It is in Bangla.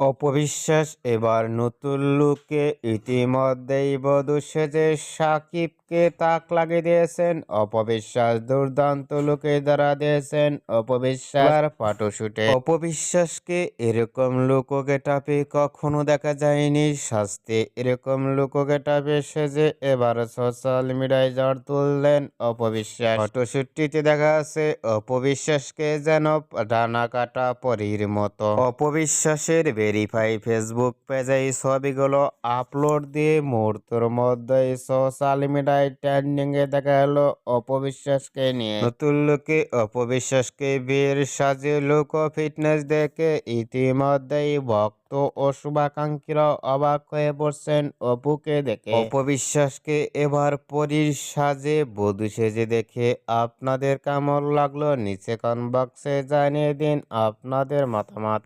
অপবিশ্বাস এবার নতুন লুকে ইতিমধ্যেই বধূ সেজে সাকিবকে তাক লাগিয়ে দিয়েছেন। অপবিশ্বাস দুর্দান্ত লুকে ধরা দিয়েছেন অপবিশ্বাস। ফটোশুটে। অপবিশ্বাসকে এরকম লুকো গেটাপে কখনো দেখা যায়নি। শাস্তি এরকম লুকো গেটাপে সেজে এবার সোশ্যাল মিডিয়ায় ঝড় তুললেন অপবিশ্বাস। ফটোশুটটিতে দেখা আছে অপবিশ্বাসকে যেন ডানা কাটা পরীর মতো। অপবিশ্বাসের ভেরিফাই ফেসবুক পেজে এই ছবিগুলো আপলোড দিয়ে মুহূর্তের মধ্যে সোশ্যাল মিডিয়ায় ট্রেন্ডিং এ দেখা গেল অপবিশ্বাসকে নিয়ে। নতুন লোকে অপবিশ্বাসকে বিয়ের সাজে লোক ফিটনেস দেখে ইতিমধ্যেই ভক্ত ও শুভাকাঙ্ক্ষীরা অবাক হয়ে পড়ছেন অপুকে দেখে। অপবিশ্বাসকে এবার পরীর সাজে বধূ সেজে দেখে আপনাদের কেমন লাগল নিচে কমেন্ট বক্সে জানিয়ে দিন আপনাদের মতামত।